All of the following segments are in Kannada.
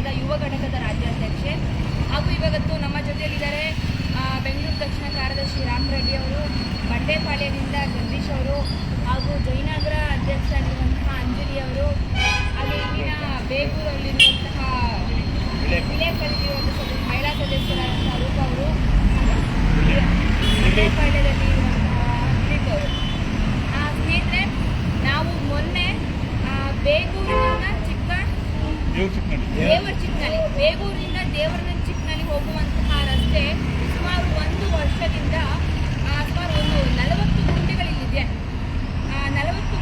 ಪಕ್ಷದ ಯುವ ಘಟಕದ ರಾಜ್ಯಾಧ್ಯಕ್ಷೆ. ಹಾಗೂ ಇವಾಗತ್ತು ನಮ್ಮ ಜೊತೆಯಲ್ಲಿದ್ದಾರೆ ಬೆಂಗಳೂರು ದಕ್ಷಿಣ ಕಾರ್ಯದರ್ಶಿ ರಾಮ್ ರೆಡ್ಡಿ ಅವರು, ಬಂಡೆಪಾಳ್ಯದಿಂದ ಜಗದೀಶ್ ಅವರು, ಹಾಗೂ ಜಯನಗರ ಅಧ್ಯಕ್ಷರಾಗಿರುವಂತಹ ಅಂಜಲಿ ಅವರು. ಹಾಗೆ ಇಲ್ಲಿನ ಬೇಗೂರಲ್ಲಿರುವಂತಹ ವಿಲೇಕಲ್ಲಿರುವಂತಹ ಮಹಿಳಾ ಸದಸ್ಯರಾದಂತಹ ರೂಪ ಅವರು ಬಂಡೆಪಾಳ್ಯದಲ್ಲಿರುವಂತಹ ಇರುವಂತಹ ಅವರು. ಸ್ನೇಹಿತರೆ, ನಾವು ಮೊನ್ನೆ ಬೇಗೂರಿನ ದೇವರ ಚಿಕ್ಕನಲ್ಲಿ ಬೇಗೂರಿನಿಂದ ದೇವರ ಚಿಕ್ಕನಲ್ಲಿ ಹೋಗುವಂತಹ ರಸ್ತೆ ಸುಮಾರು ಒಂದು ವರ್ಷದಿಂದ ಸುಮಾರು ಒಂದು ನಲವತ್ತು ಗುಂಡಿಗಳಿಲ್ಲಿದೆ ನಲವತ್ತು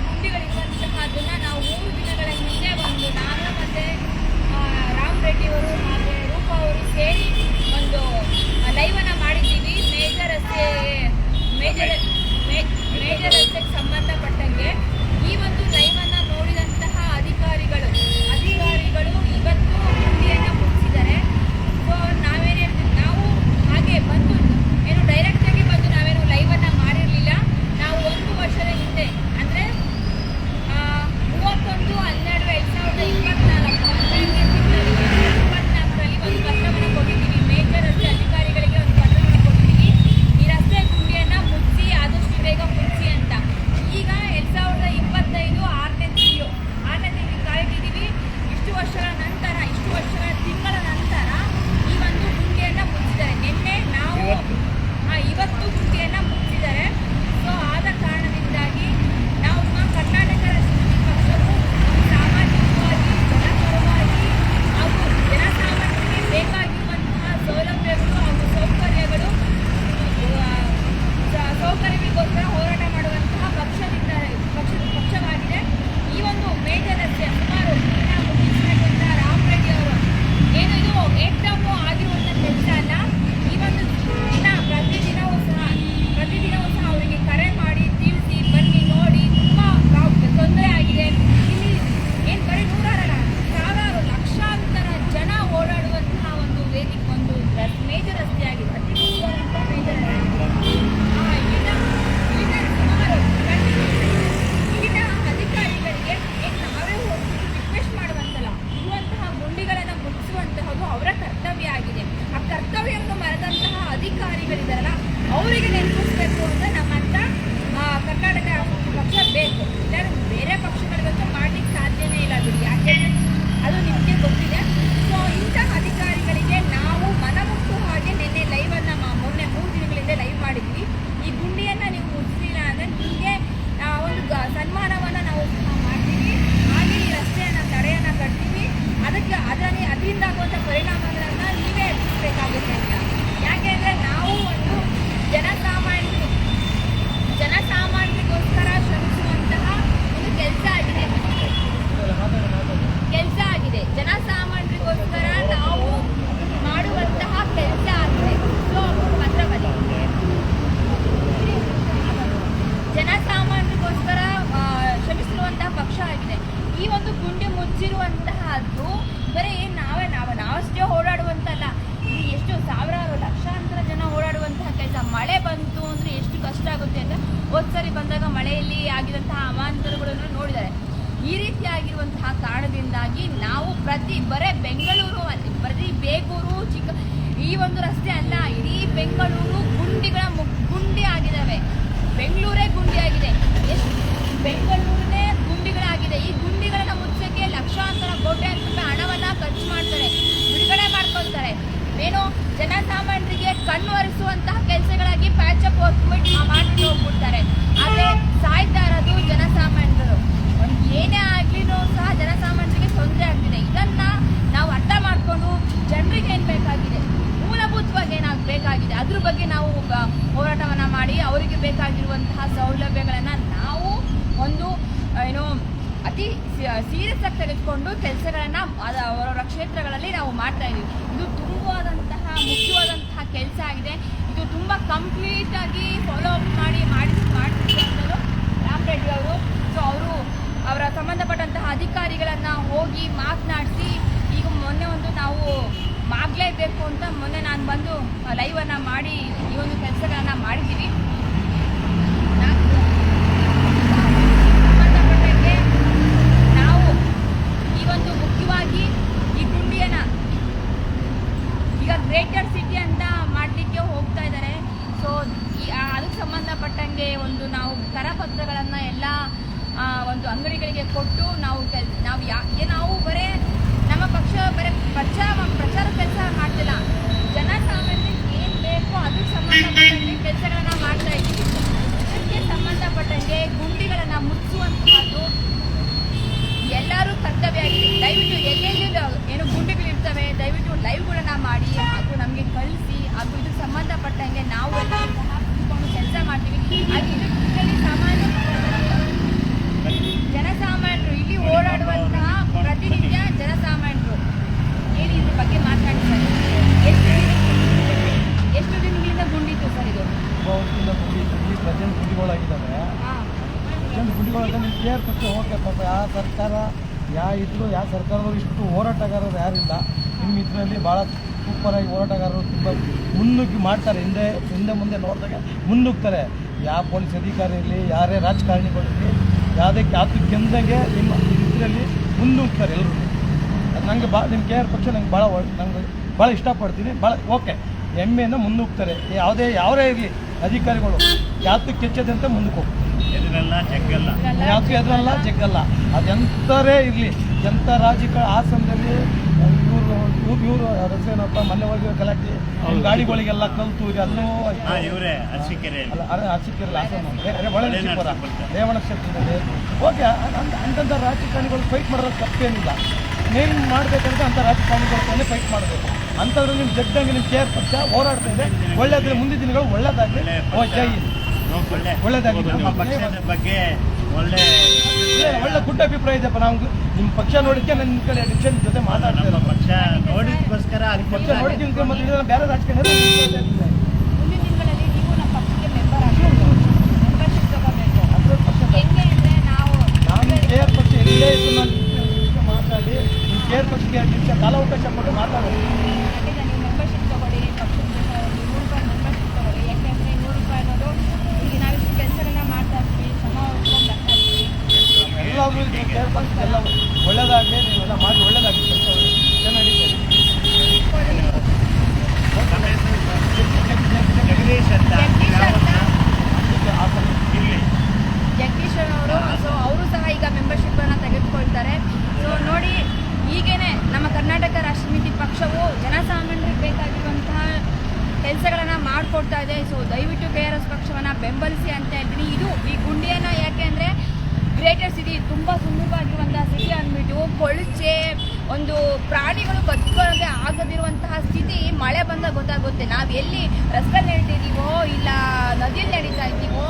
ಖರ್ಚು ಮಾಡ್ತಾರೆ, ಬಿಡುಗಡೆ ಮಾಡ್ಕೊಳ್ತಾರೆ. ಏನು ಜನಸಾಮಾನ್ಯರಿಗೆ ಕಣ್ಣೊರೆಸುವಂತಹ ಕೆಲಸಗಳಾಗಿ ಪ್ಯಾಚಪ್ ವರ್ಕ್ ಮಾಡಿ ಹೋಗ್ಬಿಡ್ತಾರೆ. ಆದರೆ ಸಾಯ್ತಾ ಇರೋದು ಜನಸಾಮಾನ್ಯರು. ಏನೇ ಆಗ್ಲಿನೂ ಸಹ ಜನಸಾಮಾನ್ಯರಿಗೆ ತೊಂದರೆ ಆಗ್ತಿದೆ ಇದನ್ನ ನಾವು ಅರ್ಥ ಮಾಡ್ಕೊಂಡು ಜನರಿಗೆ ಏನ್ ಬೇಕಾಗಿದೆ? ಮೂಲಭೂತವಾಗಿ ಏನಾಗ ಬೇಕಾಗಿದೆ? ಅದ್ರ ಬಗ್ಗೆ ನಾವು ಹೋರಾಟವನ್ನ ಮಾಡಿ ಅವರಿಗೆ ಬೇಕಾಗಿರುವಂತಹ ಸೌಲಭ್ಯಗಳನ್ನು ನಾವು ಒಂದು, ಏನು ಅತಿ ಸೀರಿಯಸ್ ಆಗಿ ತೆಗೆದುಕೊಂಡು ಕೆಲಸಗಳನ್ನು ಅವರವರ ಕ್ಷೇತ್ರಗಳಲ್ಲಿ ನಾವು ಮಾಡ್ತಾ ಇದ್ದೀವಿ ಇದು ತುಂಬುವಾದಂತಹ, ಮುಖ್ಯವಾದಂತಹ ಕೆಲಸ ಆಗಿದೆ. ಇದು ತುಂಬ ಕಂಪ್ಲೀಟಾಗಿ ಫಾಲೋ ಅಪ್ ಮಾಡಿ ಮಾಡಿ ಮಾಡ್ತಿದ್ರು ರಾಮ್ ರೆಡ್ಡಿ ಅವರು. ಸೊ ಅವರು ಅವರ ಸಂಬಂಧಪಟ್ಟಂತಹ ಅಧಿಕಾರಿಗಳನ್ನ ಹೋಗಿ ಮಾತನಾಡಿಸಿ, ಈಗ ಮೊನ್ನೆ ಒಂದು ನಾವು ಆಗಲೇಬೇಕು ಅಂತ ಮೊನ್ನೆ ನಾನು ಬಂದು ಲೈವನ್ನು ಮಾಡಿ ಈ ಒಂದು ಕೆಲಸಗಳನ್ನು ಮಾಡಿದ್ದೀವಿ. ಬಗ್ಗೆ ಒಂದು ನಾವು ಕರಪತ್ರಗಳನ್ನು ಎಲ್ಲ ಒಂದು ಅಂಗಡಿಗಳಿಗೆ ಕೊಟ್ಟು ನಾವು ಕೆಲ್, ನಾವು ಯಾಕೆ ನಾವು ಬರೇ ನಮ್ಮ ಪಕ್ಷ, ಬರೀ ಪ್ರಚಾರ ಪ್ರಚಾರ ಕೆಲಸ ಮಾಡ್ತಿಲ್ಲ. ಜನಸಾಮಾನ್ಯರಿಗೆ ಏನು ಬೇಕೋ ಅದು ಸಂಬಂಧಪಟ್ಟಂಗೆ ಕೆಲಸಗಳನ್ನ ಮಾಡ್ತಾ ಇದ್ದೀವಿ. ಇದಕ್ಕೆ ಸಂಬಂಧಪಟ್ಟಂಗೆ ಗುಂಡಿಗಳನ್ನ ಮುಚ್ಚುವಂತಹದ್ದು ಎಲ್ಲರೂ ಕರ್ತವ್ಯ ಆಗಿದೆ. ದಯವಿಟ್ಟು ಎಲ್ಲೆಲ್ಲಿ ಏನು ಗುಂಡಿಗಳಿರ್ತವೆ, ದಯವಿಟ್ಟು ಲೈವ್ಗಳನ್ನ ಮಾಡಿ ಹಾಗೂ ಕಳಿಸಿ ಹಾಗೂ ಇದಕ್ಕೆ ಸಂಬಂಧಪಟ್ಟಂಗೆ ನಾವು ಎಲ್ಲ ಸಹ ಕೂತ್ಕೊಂಡು ಕೆಲಸ ಮಾಡ್ತೀವಿ ಹಾಗೂ ಇದರಲ್ಲಿ ಸಾಮಾನ್ಯ ಜನಸಾಮಾನ್ಯರು ಇಲ್ಲಿ ಓಡಾಡುವಂತಹ ಪ್ರತಿನಿತ್ಯ ಜನಸಾಮಾನ್ಯರು. ಏನು ಇದ್ರ ಬಗ್ಗೆ ಮಾತಾಡಿದ್ದಾರೆ ಎಷ್ಟು ಎಷ್ಟು ದಿನಗಳಿಂದ ಗುಂಡಿತ್ತು ಸರ್ ಇದು? ಪ್ರೆಸೆಂಟ್ ಗುಂಡಿಗಳಾಗಿದ್ದಾವೆ. ಹಾಂ. ಗುಂಡಿಗಳಾಗ ನೀವು ಕೇರ್ ಪಾಪ ಯಾವ ಸರ್ಕಾರ ಯಾವ ಇದ್ರು ಯಾವ ಸರ್ಕಾರದವ್ರು ಇಷ್ಟು ಹೋರಾಟಗಾರರು ಯಾರಿಲ್ಲ. ನಿಮ್ಮ ಇದರಲ್ಲಿ ಭಾಳ ಸೂಪರಾಗಿ ಹೋರಾಟಗಾರರು ತುಂಬ ಮುನ್ನುಗ್ಗಿ ಮಾಡ್ತಾರೆ. ಹಿಂದೆ ಹಿಂದೆ ಮುಂದೆ ನೋಡಿದಾಗ ಮುನ್ನುಗ್ತಾರೆ. ಯಾವ ಪೊಲೀಸ್ ಅಧಿಕಾರಿ ಇರಲಿ ಯಾರೇ ರಾಜಕಾರಣಿಗಳಿರಲಿ ಯಾವುದೇ ಯಾತು ಕೆಂದಂಗೆ ನಿಮ್ಮ ಇದರಲ್ಲಿ ಮುಂದೂಡ್ತಾರೆ ಎಲ್ಲರೂ ಅದು ನನಗೆ ಬಾ ನಿಮ್ಮ ಕೆ ಆರ್ ಪಕ್ಷ ನಂಗೆ ಭಾಳ ನಂಗೆ ಭಾಳ ಇಷ್ಟಪಡ್ತೀನಿ. ಭಾಳ ಓಕೆ ಹೆಮ್ಮೆಯಿಂದ ಮುನ್ನುಗ್ತಾರೆ. ಯಾವುದೇ ಯಾವರೇ ಇರಲಿ ಅಧಿಕಾರಿಗಳು ಯಾತು ಕೆಚ್ಚದಂತೆ ಮುಂದಕ್ಕೆ ಹೋಗ್ತಾರೆ. ಎದುರಲ್ಲ ಜಗ್ಗಲ್ಲ. ಯಾಕೆ ಎದುರಲ್ಲ ಜಗ್ಗಲ್ಲ. ಅದೆಂಥರೇ ಇರಲಿ ಎಂಥ ರಾಜಕೀಯ ಇವರು ಇವ್ರು ಇವರು ರಸೇನಪ್ಪ ಮೊನ್ನೆ ಹೋಗಿ ಗಲಾಟೆ. ಗಾಡಿಗಳಿಗೆಲ್ಲ ಕಲ್ತು ಅಲ್ಲೂ ಇವರೇ ಅರಸಿಕೆರೆ ಅಲ್ಲ. ಅರೆ ಅರಸಿಕೆರಲ್ಲ ಹಾಸನ ಅರೆ ಒಳ್ಳೆ ಒಳ್ಳೆ ನರಸೀಪುರ ನರಸೀಪುರ. ರೇವಣ ಕ್ಷೇತ್ರದಲ್ಲಿ. ಓಕೆ ಅಂತಂಥ ರಾಜಕಾರಣಿಗಳು ಫೈಟ್ ಮಾಡೋದು ತಪ್ಪೇನಿಲ್ಲ. ನೀವು ಮಾಡಬೇಕಂದ್ರೆ ಅಂಥ ರಾಜಕಾರಣಿಗಳು ಫೈಟ್ ಮಾಡಬೇಕು. ಅಂಥದ್ರಲ್ಲಿ ನಿಮ್ಮ ಜಗ್ಗಂಗೆ ನಿಮ್ಮ ಚೇರ್ ಪಕ್ಷ ಹೋರಾಡ್ತಾ ಇದೆ. ಒಳ್ಳೆದ್ರೆ ಮುಂದಿನ ದಿನಗಳು ಒಳ್ಳೇದಾಗಲಿ. ಜೈ ಹಿಂದ್. ಒಳ್ಳೆ ಒಳ್ಳೆದಾಗಿ ನಮ್ಮ ಪಕ್ಷದ ಬಗ್ಗೆ ಒಳ್ಳೆ ಒಳ್ಳೆ ಒಳ್ಳೆ ಗುಡ್ ಅಭಿಪ್ರಾಯ ಇದೆಪ್ಪ ನಾವು ನಿಮ್ಮ ಪಕ್ಷ ನೋಡಿದ್ಕೆ ನನ್ನ ನಿಮ್ಮ ಕಡೆ ಎಲೆಕ್ಷನ್ ಜೊತೆ ಮಾತಾಡ್ತಾ ನಮ್ಮ ಇರೋದು ಪಕ್ಷ ನೋಡಿದ್ಕೋಸ್ಕರ ನಿಮ್ಮ ಪಕ್ಷ ನೋಡಿದ್ಕೆ ಮತ್ತೆ ಬೇರೆ ರಾಜಕೀಯ ಮಾತಾಡಿ ದಿನಗಳಲ್ಲಿ ಕಾಲ ಅವಕಾಶ ಕೊಟ್ಟು ಮೆಂಬರ್ ಆಗಬೇಕು ಮೆಂಬರ್ಶಿಪ್ ತಗೋಬೇಕು ಹಂಡ್ರೆಡ್ ಪರ್ಸೆಂಟ್ ಹೆಂಗೆ ಅಂದರೆ ನಾವು ನಾನು ಕೇರ್ ಪಕ್ಷ ಎಲ್ಲೇ ಇದ್ದು ನಾನು ನಿಮಿಷ ಮಾತಾಡಿ ನಿಮ್ಮ ಕೇರ್ ಪಕ್ಷಕ್ಕೆ ಎರಡು ನಿಮಿಷ ಕಾಲಾವಕಾಶ ಕೊಟ್ಟು ಮಾತಾಡೋದು ಖಂಡಿತ ನೀವು ಮೆಂಬರ್ಶಿಪ್ ತಗೊಳ್ಳಿ ಪಕ್ಷದ ಜೊತೆ ನೂರು ರೂಪಾಯಿ ಮೆಂಬರ್ಶಿಪ್ ತಗೊಳ್ಳಿ ಯಾಕೆಂದರೆ ನೂರು ರೂಪಾಯಿ ಅನ್ನೋದು ಈಗ ನಾವಿಷ್ಟು ಕೆಲಸಗಳನ್ನ ಮಾಡ್ತಾ ಇರ್ತೀವಿ ಶ್ರಮ ಹೊತ್ಕೊಂಡು ಬರ್ತಾ ಇರ್ತೀವಿ ಇಲ್ಲಿ ಅವರು ಸೊ ಅವರು ಸಹ ಈಗ ತೆಗೆದುಕೊಳ್ತಾರೆ. ಸೊ ನೋಡಿ ನಮ್ಮ ಕರ್ನಾಟಕ ಪಕ್ಷವು ಜನಸಾಮಾನ್ಯರಿಗೆ ಬೇಕಾಗಿರುವಂತಹ ಕೆಲಸಗಳನ್ನು ಮಾಡಿಕೊಡ್ತಾ ಇದೆ. ಸೊ ದಯವಿಟ್ಟು ಕೆ ಆರ್ ಎಸ್ ಪಕ್ಷವನ್ನ ಬೆಂಬಲಿಸಿ ಅಂತ ಹೇಳ್ತೀನಿ. ಇದು ಈ ಗುಂಡಿಯನ್ನ ಯಾಕೆ ಅಂದ್ರೆ ಗ್ರೇಟರ್ ಸಿಟಿ ತುಂಬ ಸುಂದರವಾಗಿರುವಂತಹ ಸಿಟಿ ಅಂದ್ಬಿಟ್ಟು ಕೊಳಚೆ, ಒಂದು ಪ್ರಾಣಿಗಳು ಬದುಕೋಕೆ ಆಗದಿರುವಂತಹ ಸ್ಥಿತಿ ಮಳೆ ಬಂದಾಗ ಗೊತ್ತಾಗುತ್ತೆ. ನಾವು ಎಲ್ಲಿ ರಸ್ತೆ ನಡೀತಿದ್ದೀವೋ ಇಲ್ಲ ನದಿಯಲ್ಲಿ ನಡೀತಾ ಇದ್ದೀವೋ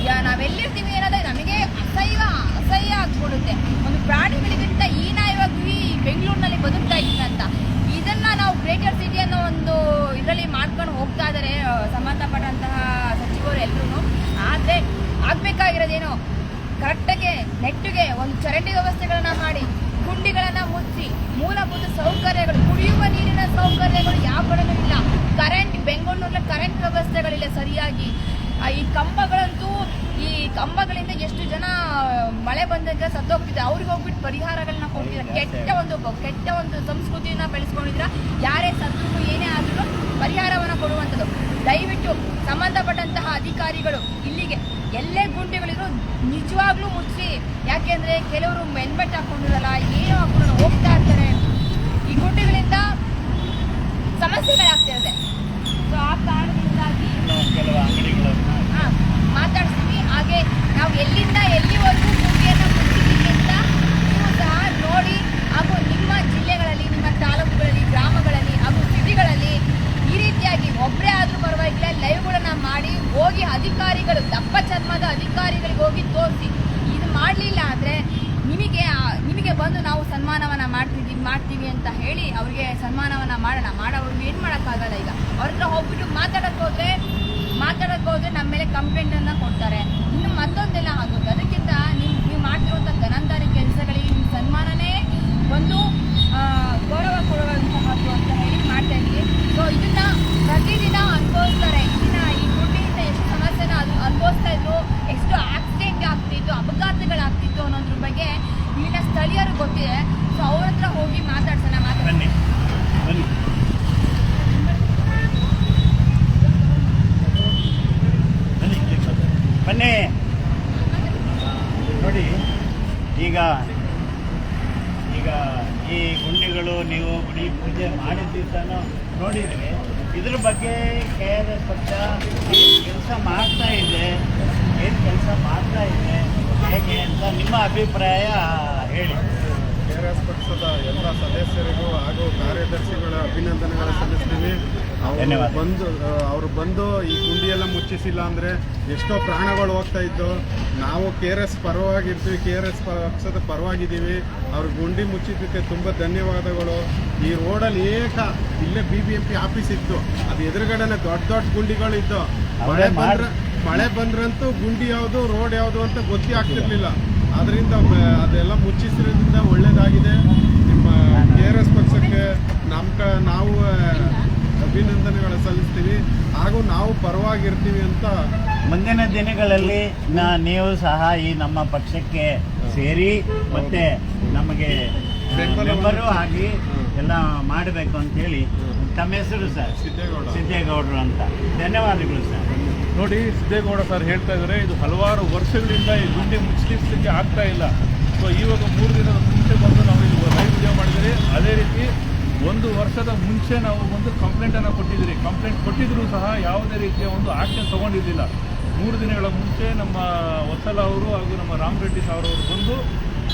ಇಲ್ಲ ನಾವೆಲ್ಲಿರ್ತೀವಿ ಅನ್ನೋದೇ ನಮಗೆ ಅಸಹ್ಯ ಅಸಹ್ಯ ಆಗ್ಬಿಡುತ್ತೆ. ಒಂದು ಪ್ರಾಣಿಗಳಿಗಿಂತ ಹೀನಾಯವಾಗಿ ಬೆಂಗಳೂರಿನಲ್ಲಿ ಬದುಕ್ತಾ ಇದ್ದೀವಿ ಅಂತ. ಇದನ್ನ ನಾವು ಗ್ರೇಟರ್ ಸಿಟಿ ಅನ್ನೋ ಒಂದು ಇದರಲ್ಲಿ ಮಾಡ್ಕೊಂಡು ಹೋಗ್ತಾ ಇದ್ದಾರೆ ಸಂಬಂಧಪಟ್ಟಂತಹ ಸಚಿವರು ಎಲ್ಲರೂ ಆದರೆ ಆಗ್ಬೇಕಾಗಿರೋದೇನು ಕರೆಕ್ಟಾಗಿ ನೆಟ್ಟಿಗೆ ಒಂದು ಚರಂಡಿ ವ್ಯವಸ್ಥೆಗಳನ್ನ ಮಾಡಿ ಗುಂಡಿಗಳನ್ನ ಮುಚ್ಚಿ ಮೂಲಭೂತ ಸೌಕರ್ಯಗಳು ಕುಡಿಯುವ ನೀರಿನ ಸೌಕರ್ಯಗಳು ಯಾವ ಕಡೆನೂ ಇಲ್ಲ. ಕರೆಂಟ್ ಬೆಂಗಳೂರಿನ ಕರೆಂಟ್ ವ್ಯವಸ್ಥೆಗಳಿಲ್ಲ ಸರಿಯಾಗಿ. ಈ ಕಂಬಗಳಂತೂ ಈ ಕಂಬಗಳಿಂದ ಎಷ್ಟು ಜನ ಮಳೆ ಬಂದಾಗ ಸತ್ತೋಗ್ತಿದೆ. ಅವ್ರಿಗೆ ಹೋಗ್ಬಿಟ್ಟು ಪರಿಹಾರಗಳನ್ನ ಕೊಡ್ತಿದ್ದಾರೆ ಕೆಟ್ಟ ಒಂದು ಕೆಟ್ಟ ಒಂದು ಸಂಸ್ಕೃತಿಯನ್ನ ಬೆಳೆಸ್ಕೊಂಡಿದ್ರ ಯಾರೇ ಸತ್ತು ಏನೇ ಆದ್ರೂ ಪರಿಹಾರವನ್ನ ಕೊಡುವಂಥದ್ದು. ದಯವಿಟ್ಟು ಸಂಬಂಧಪಟ್ಟಂತಹ ಅಧಿಕಾರಿಗಳು ಇಲ್ಲಿಗೆ ಎಲ್ಲೇ ಗುಂಡಿಗಳಿದ್ರು ನಿಜವಾಗ್ಲೂ ಮುಚ್ಚಿ ಯಾಕೆಂದ್ರೆ ಕೆಲವರು ಹೆಲ್ಮೆಟ್ ಹಾಕೊಂಡಿರಲ್ಲ ಏನೋ ಹಾಕೊಂಡು ಹೋಗ್ತಾ ಇರ್ತಾರೆ. ಈ ಗುಂಡಿಗಳಿಂದ ಸಮಸ್ಯೆಗಳಾಗ್ತಿರುತ್ತೆ ಸೊ ಆ ಕಾರಣದಿಂದಾಗಿ ಹಾಂ ಹಾ, ಹಾಗೆ ನಾವು ಎಲ್ಲಿಂದ ಎಲ್ಲಿವರೆಗೂ ಗುಂಡಿಯನ್ನು ಮುಚ್ಚಿದ್ದೀವಿ ಅಂತ ನೀವು ಸಹ ನೋಡಿ. ಹಾಗೂ ನಿಮ್ಮ ಜಿಲ್ಲೆಗಳಲ್ಲಿ ನಿಮ್ಮ ತಾಲೂಕುಗಳಲ್ಲಿ ಸಿಟಿಗಳಲ್ಲಿ ಈ ರೀತಿಯಾಗಿ ಒಬ್ಬರೇ ಆದರೂ ಪರವಾಗಿಲ್ಲ. ಲೈವ್ಗಳನ್ನ ಮಾಡಿ ಹೋಗಿ ಅಧಿಕಾರಿಗಳು, ದಪ್ಪ ಚರ್ಮದ ಅಧಿಕಾರಿಗಳಿಗೆ ಹೋಗಿ ತೋರಿಸಿ. ಇದು ಮಾಡಲಿಲ್ಲ ಅಂದರೆ ನಿಮಗೆ ನಿಮಗೆ ಬಂದು ನಾವು ಸನ್ಮಾನವನ್ನ ಮಾಡ್ತಿದ್ದೀವಿ ಮಾಡ್ತೀವಿ ಅಂತ ಹೇಳಿ ಅವ್ರಿಗೆ ಸನ್ಮಾನವನ್ನ ಮಾಡೋಣ. ಮಾಡೋವ್ರಿಗೆ ಏನು ಮಾಡೋಕ್ಕಾಗಲ್ಲ ಈಗ. ಅವ್ರ ಹತ್ರ ಹೋಗ್ಬಿಟ್ಟು ಮಾತಾಡಕ್ಕೆ ಹೋದ್ರೆ ಮಾತಾಡಕ್ಕೆ ಹೋದ್ರೆ ನಮ್ಮ ಮೇಲೆ ಕಂಪ್ಲೇಂಟ್ ಅನ್ನ ಕೊಡ್ತಾರೆ. ಇನ್ನು ಮತ್ತೊಂದೆಲ್ಲ ಆಗುತ್ತೆ. ಅದಕ್ಕಿಂತ ನೀವು ನೀವು ಮಾಡ್ತಿರುವಂಥ ಧನಂದಾರಿ ಕೆಲಸಗಳಿಗೆ ನಿಮ್ಮ ಸನ್ಮಾನನೇ ಒಂದು ಗೌರವ ಕೊಡುವಂತಹದ್ದು ಅಂತ ಹೇಳಿ ಮಾಡ್ತಾ ಇದ್ದೀವಿ ಸೊ ಇದನ್ನ ಪ್ರತಿದಿನ ಅನುಭವಿಸ್ತಾರೆ. ಇದನ್ನ ಈ ಗುಂಡಿಯಿಂದ ಎಷ್ಟು ಸಮಸ್ಯೆನ ಅದು ಅನುಭವಿಸ್ತಾ ಇದ್ರು ಎಷ್ಟು ಆಕ್ಸಿಡೆಂಟ್ ಆಗ್ತಿತ್ತು ಅಪಘಾತಗಳಾಗ್ತಿತ್ತು ಅನ್ನೋದ್ರ ಬಗ್ಗೆ ಇಲ್ಲಿನ ಸ್ಥಳೀಯರು ಗೊತ್ತಿದೆ. ಸೊ ಅವ್ರ ಹತ್ರ ಹೋಗಿ ಮಾತಾಡ್ಸೋಣ ಮಾತಾಡ್ತೀನಿ ಬನ್ನಿ. ನೋಡಿ, ಈಗ ಈಗ ಈ ಗುಂಡಿಗಳು ನೀವು ಗುಡಿ ಪೂಜೆ ಮಾಡಿದ ದಿವಸನೂ ನೋಡಿದ್ರಿ ಇದ್ರ ಬಗ್ಗೆ ಕೆ ಆರ್ ಎಸ್ ಪಕ್ಷ ಕೆಲಸ ಮಾಡ್ತಾ ಇದೆ, ಏನು ಕೆಲಸ ಮಾಡ್ತಾ ಇದೆ, ಹೇಗೆ ಅಂತ ನಿಮ್ಮ ಅಭಿಪ್ರಾಯ ಹೇಳಿ. ಕೆ ಆರ್ ಎಸ್ ಪಕ್ಷದ ಎಲ್ಲ ಸದಸ್ಯರಿಗೂ ಹಾಗೂ ಕಾರ್ಯದರ್ಶಿಗಳ ಅಭಿನಂದನೆಗಳ ಸಲ್ಲಿಸ್ತೀವಿ. ಅವರು ಬಂದು ಅವರು ಬಂದು ಈ ಗುಂಡಿಯೆಲ್ಲ ಮುಚ್ಚಿಸಿಲ್ಲ ಅಂದರೆ ಎಷ್ಟೋ ಪ್ರಾಣಗಳು ಹೋಗ್ತಾ ಇದ್ದು. ನಾವು ಕೆ ಆರ್ ಎಸ್ ಪರವಾಗಿರ್ತೀವಿ ಕೆ ಆರ್ ಎಸ್ ಪಕ್ಷದ ಪರವಾಗಿದ್ದೀವಿ. ಅವ್ರ ಗುಂಡಿ ಮುಚ್ಚಿದ್ದಕ್ಕೆ ತುಂಬ ಧನ್ಯವಾದಗಳು. ಈ ರೋಡಲ್ಲಿ ಏಕ ಇಲ್ಲೇ B B M P office ಇತ್ತು. ಅದು ಎದುರುಗಡೆನೆ ದೊಡ್ಡ ದೊಡ್ಡ ಗುಂಡಿಗಳು ಇದ್ದು. ಮಳೆ ಬಂದ್ರೆ ಮಳೆ ಬಂದ್ರಂತೂ ಗುಂಡಿ ಯಾವುದು ರೋಡ್ ಯಾವುದು ಅಂತ ಗೊತ್ತೇ ಆಗ್ತಿರ್ಲಿಲ್ಲ. ಅದರಿಂದ ಅದೆಲ್ಲ ಮುಚ್ಚಿಸಿರೋದ್ರಿಂದ ಒಳ್ಳೇದಾಗಿದೆ. ನಿಮ್ಮ ಕೆ ಆರ್ ಎಸ್ ಪಕ್ಷಕ್ಕೆ ನಮ್ಮ ಕ ನಾವು ಅಭಿನಂದನೆಗಳು ಸಲ್ಲಿಸ್ತೀವಿ. ಹಾಗೂ ನಾವು ಪರವಾಗಿರ್ತೀವಿ ಅಂತ ಮುಂದಿನ ದಿನಗಳಲ್ಲಿ ನೀವು ಸಹ ಈ ನಮ್ಮ ಪಕ್ಷಕ್ಕೆ ಸೇರಿ ಮತ್ತೆ ನಮಗೆ ಬೆಂಬಲವರು ಬೆಂಬಲು ಆಗಿ ಎಲ್ಲ ಮಾಡಬೇಕು ಅಂತೇಳಿ ತಮ್ಮ ಹೆಸರು ಸರ್? ಸಿದ್ದೇಗೌಡ. ಸಿದ್ದೇಗೌಡರು ಅಂತ. ಧನ್ಯವಾದಗಳು ಸರ್. ನೋಡಿ ಸಿದ್ದೇಗೌಡ ಸರ್ ಹೇಳ್ತಾ ಇದ್ದಾರೆ ಇದು ಹಲವಾರು ವರ್ಷಗಳಿಂದ ಈ ಗುಂಡಿ ಮುಚ್ಚಲಿಕ್ಕೆ ಆಗ್ತಾ ಇಲ್ಲ. ಸೊ ಇವಾಗ ಮೂರು ದಿನದ ಮುಂಚೆ ಬಂದು ನಾವು ಇಲ್ಲಿ ಲೈವ್ ವಿಡಿಯೋ ಮಾಡಿದರೆ ಅದೇ ರೀತಿ ಒಂದು ವರ್ಷದ ಮುಂಚೆ ನಾವು ಒಂದು ಕಂಪ್ಲೇಂಟನ್ನು ಕೊಟ್ಟಿದ್ದೀರಿ. ಕಂಪ್ಲೇಂಟ್ ಕೊಟ್ಟಿದ್ದರೂ ಸಹ ಯಾವುದೇ ರೀತಿಯ ಒಂದು ಆ್ಯಕ್ಷನ್ ತಗೊಂಡಿದ್ದಿಲ್ಲ ಮೂರು ದಿನಗಳ ಮುಂಚೆ ನಮ್ಮ ವತ್ಸಲ ಅವರು ಹಾಗೂ ನಮ್ಮ ರಾಮ್ ರೆಡ್ಡಿ ಸಾರ್ ಅವರು ಬಂದು